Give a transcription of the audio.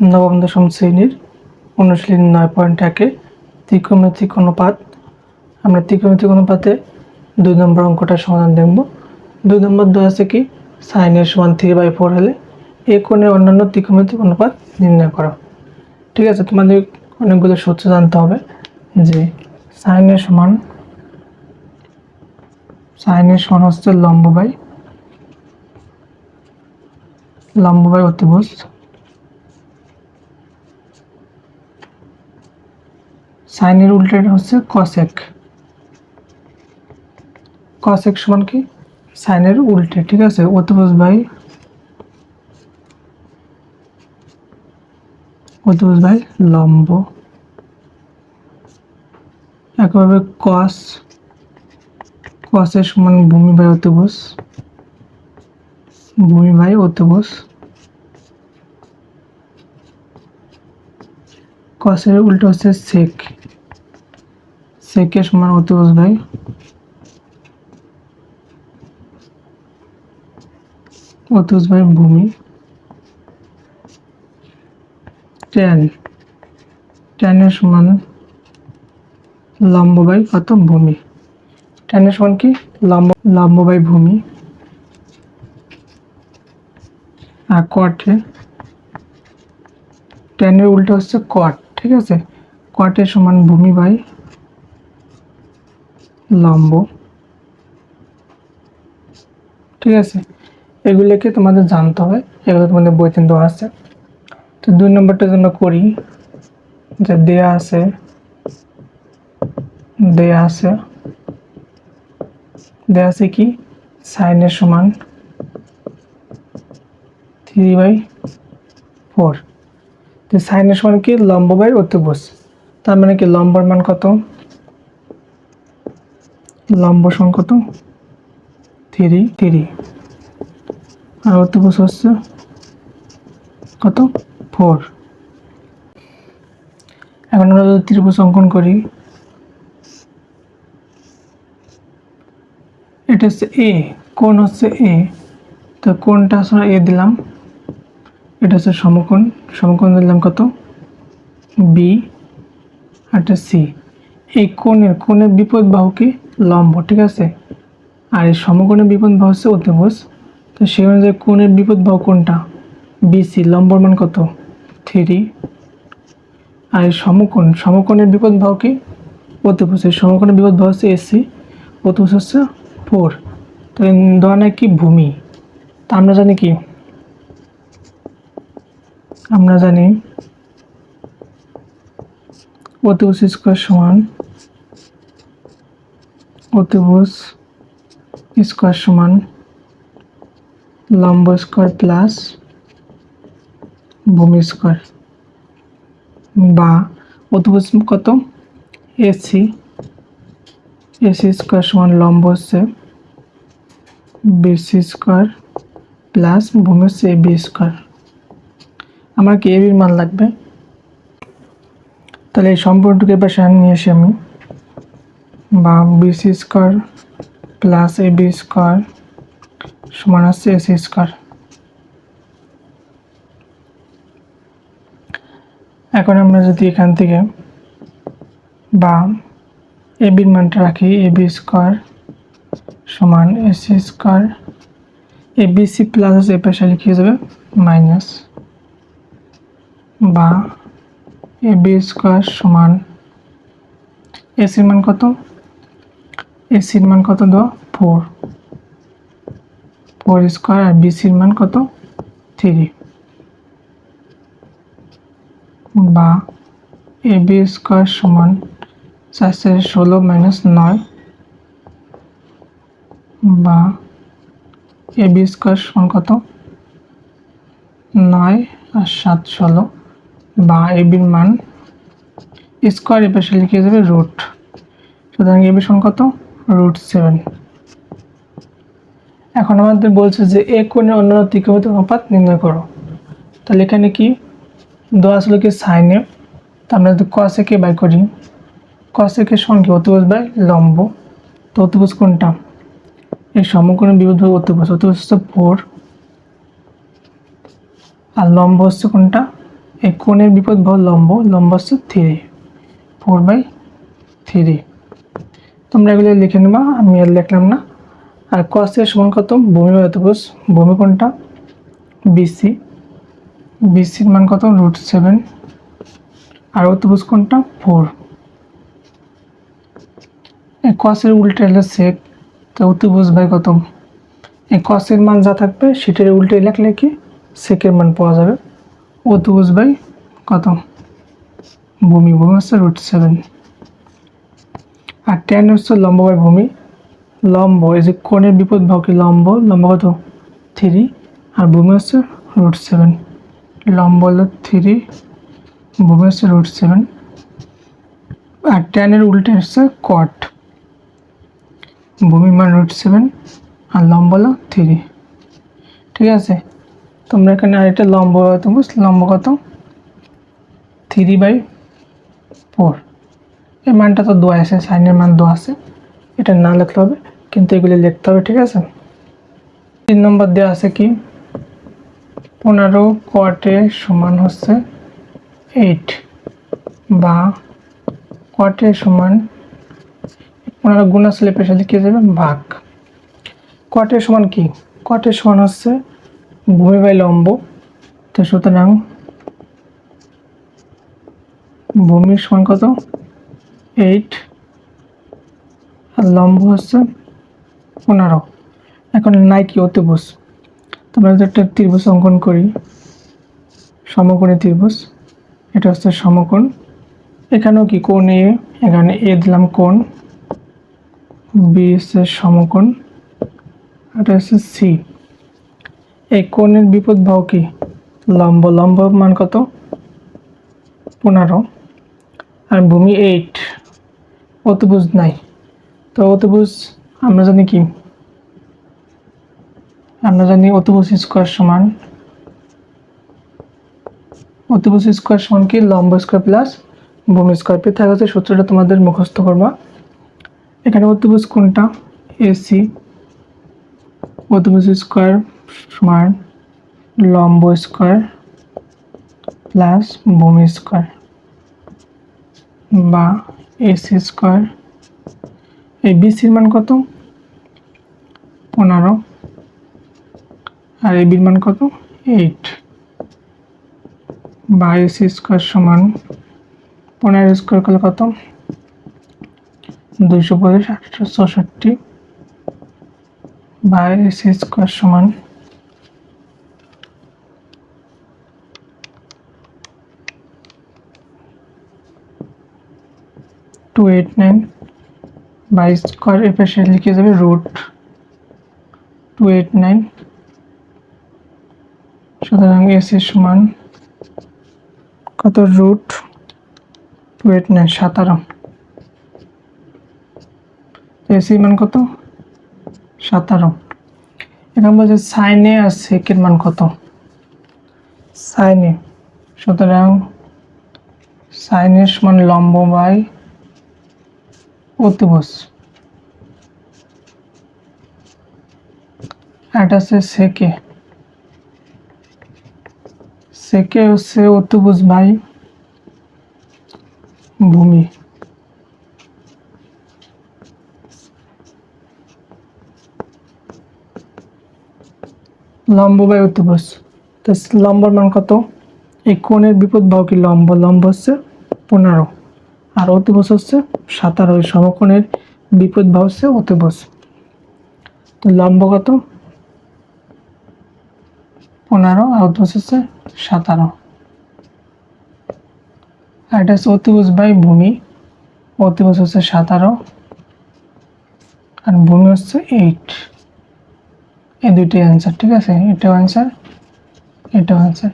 নবম দশম শ্রেণির অনুশীলনী নয় পয়েন্ট একে ত্রিকোণমিতিক অনুপাত। আমরা ত্রিকোণমিতিক অনুপাতে দুই নম্বর অঙ্কটার সমাধান দেখব। দুই নম্বর দেওয়া আছে কি? সাইনের সমান থ্রি বাই ফোর হলে এ কোণের অন্যান্য ত্রিকোণমিতিক অনুপাত নির্ণয় করো। ঠিক আছে, তোমাদের অনেকগুলো সূত্র জানতে হবে যে সাইনের সমান সাইনের সমান হচ্ছে লম্ব বাই লম্ব বাই অতিভুজ। সাইনের উল্টেটা হচ্ছে কসেক কসেক সমান কি? সাইনের উল্টে, ঠিক আছে? অতিভুজ ভাই অতিভুজ ভাই লম্ব। একভাবে কস কসের সমান ভূমি বাই অতিভুজ ভূমি বাই অতিভুজ কসের উল্টো হচ্ছে সেক সেকের সমান অতিভুজ বাই অতিভুজ বাই ভূমি। ট্যান ট্যানের সমান লম্ব বাই কত? ভূমি। ট্যানের সমান কি? লম্ব লম্ব ভূমি। আর কটে ট্যানের উল্টো হচ্ছে কট ঠিক আছে? কটের সমান ভূমি বাই লম্ব। ঠিক আছে? এগুলোকে তোমাদের জানতে হবে। এগুলো তোমাদের বইতে দেওয়া আছে। তো দুই নম্বরটা জন্য করি, যে দেয়া আছে দেয়া আছে দেয়া আছে কি? সাইনের সমান থ্রি বাই ফোর তো সাইনের সমান কি? লম্ব বাই অতিভুজ। তার মানে কি? লম্বর মান কত? লম্ব সমান কত থ্রি থ্রি আর অতিভুজ হচ্ছে কত? ফোর। এখন আমরা যদি ত্রিভুজ অঙ্কন করি, এটা হচ্ছে এ কোন হচ্ছে এ তো কোনটা আসলে এ দিলাম। এটা হচ্ছে সমকোণ। সমকোণ দিলাম কত? বি আর এটা সি এই কোণের কোণের বিপদ বাহু কি লম্ব, ঠিক আছে? আর এই সমকোণের বিপদ বাহু হচ্ছে অতিভুজ। তো সেই অনুযায়ী কোণের বিপদ বাহু কোনটা? বিসি লম্বর মান কত? থ্রি আর এই সমকোণ, সমকোণের বিপদ বাহু কি অতিভুজ। এই সমকোণের বিপদ বাহু হচ্ছে এসি অতিভুজ হচ্ছে ফোর তো নাই কি ভূমি? তা আমরা জানি কি? আমরা জানি অতিভুজ স্কোয়ার সমান অতিভুজ স্কোয়ার সমান লম্ব স্কোয়ার প্লাস ভূমি স্কোয়ার বা অতিভুজ কত? এসি এসি স্কোয়ার সমান লম্ব হচ্ছে বিসি স্কোয়ার প্লাস ভূমি হচ্ছে এ বি স্কোয়ার। আমার কি এবির মান লাগবে? তাহলে এই সম্পূর্ণটুকু এবার সামনে নিয়ে আসি আমি। বা BC square plus A B square সমান হচ্ছে এসি স্কোয়ার এখন আমরা যদি এখান থেকে বা এ বির মানটা রাখি এ বি স্কোয়ার সমান AC square A B C plus এ পাশে লিখে যাবে মাইনাস বা এ বি স্কোয়ার সমান এসির মান কত? এসির মান কত দেওয়া ফোর ফোর স্কোয়ার আর বিসির মান কত? থ্রি বা এ বি স্কোয়ার সমান চারশো ষোলো মাইনাস নয়। বা এ বি স্কোয়ার সমান কত? নয় আর সাত ষোলো। বা এ বির মান স্কোয়ার এ পাশে লিখে যাবে রুট সুতরাং এ সমান কত? রুট সেভেন এখন আমাদের বলছে যে এ কোণের অন্যান্য ত্রিকোণমিতিক অনুপাত নির্ণয় করো। তাহলে এখানে কি? দেওয়া আসলে কি সাইনে তা আমরা যদি কসেকে বাই করি কসেকের সঙ্গে অতিভুজ বাই লম্ব। তো অতিভুজ কোনটা? এই সমকোণের বিপদ অতিভুজ। অতিভুজ হচ্ছে ফোর আর লম্ব হচ্ছে কোনটা? এই কোণের বিপদ ভাব লম্ব লম্ব হচ্ছে থ্রি ফোর বাই থ্রি তোমরা এগুলো লিখে নেবা, আমি আর লিখলাম না। আর কসের সমান কত? ভূমি বা অতিভুজ ভূমি কোনটা বিসি বিসির মান কত? রুট সেভেন আর অতিভুজ কোনটা ফোর এই কসের উল্টে হলে সেক তো অতিভুজ বাই কত? এই কসের মান যা থাকবে, সেটার উল্টে লিখলে কি? সেকের মান পাওয়া যাবে। অতিভুজ বাই কত? ভূমি ভূমি হচ্ছে রুট সেভেন আর টেন হচ্ছে লম্ব বাই ভূমি। লম্ব, এই যে কোণের বিপদ ভাবকে লম্ব লম্ব কত? থ্রি আর ভূমি হচ্ছে রুট সেভেন লম্ব হলো থ্রি ভূমি হচ্ছে রুট সেভেন আর টেনের উল্টে হচ্ছে কট ভূমি মান রুট সেভেন আর লম্ব হলো থ্রি ঠিক আছে? তোমরা এখানে আরেকটা লম্ব তুমি লম্ব কত? থ্রি বাই ফোর এই মানটা তো দোয়া আছে, সাইনের মান দোয়া আছে। এটা না লিখতে হবে, কিন্তু এগুলি লিখতে হবে, ঠিক আছে? তিন নম্বর দেওয়া আছে কি? পনেরো কোয়াটে সমান হচ্ছে এইট বা কোয়াটে সমান, পনেরো গুণ আসলে পেশা কী যাবে? ভাগ। কোয়াটের সমান কি? কোয়াটের সমান হচ্ছে ভূমি বাই লম্ব। তো সুতরাং ভূমির সমান কত? এইট আর লম্ব হচ্ছে পনেরো। এখন নাই কি অতিভুজ। তোমরা যদি একটা ত্রিভুজ অঙ্কন করি, সমকোণী ত্রিভুজ, এটা হচ্ছে সমকোণ। এখানেও কি কোণ এ? এখানে এ দিলাম কোণ। বি হচ্ছে সমকোণ। এটা হচ্ছে সি। এই কোণের বিপদ ভাব কি? লম্ব লম্ব মান কত? পনেরো। আর ভূমি এইট অতিভুজ নাই। তো অতিভুজ আমরা জানি কি? আমরা জানি অতিভুজ স্কোয়ার সমান, অতিভুজ স্কোয়ার সমান কি? লম্ব স্কোয়ার প্লাস ভূমি স্কোয়ার। পি থাকে সূত্রটা তোমাদের মুখস্থ করবা। এখানে অতিভুজ কোনটা? এসি অতিভুজ স্কোয়ার সমান লম্ব স্কোয়ার প্লাস ভূমি স্কোয়ার বা এসি স্কোয়ার এই বিসির মান কত? পনেরো। আর এবির মান কত? এইট বা এসি স্কোয়ার সমান পনেরো স্কোয়ার করলে কত? দুইশো পঁচিশ, আটশো চৌষট্টি বা এসি স্কোয়ার সমান two eight nine by square এ পাশে লিখে যাবে রুট টু এইট নাইন সুতরাং এসি সমান কত রুট টু এইট নাইন সাতারো। এসি মান কত? সাতারো। এখন বলছে সাইনে আর সেকের মান কত? সাইনে সুতরাং সাইনের সমান লম্ব বাই অতিভুজ এটা হচ্ছে সেকে সেকে হচ্ছে অতিভুজ বাই ভূমি। লম্ব বাই অতিভুজ তো লম্বর মান কত? এই কোণের বিপদ বাহু কি লম্ব লম্ব হচ্ছে পনেরো। আর অতিভুজ হচ্ছে সাতারো ওই সমকোণের বিপদ বাহু হচ্ছে অতিভুজ তো লম্ব কত পনেরো আর অতিভুজ হচ্ছে সাতারো। আর এটা হচ্ছে অতিভুজ বাই ভূমি। অতিভুজ হচ্ছে সাতারো আর ভূমি হচ্ছে এইট এই দুইটি অ্যান্সার ঠিক আছে? এটাও অ্যান্সার এটাও অ্যান্সার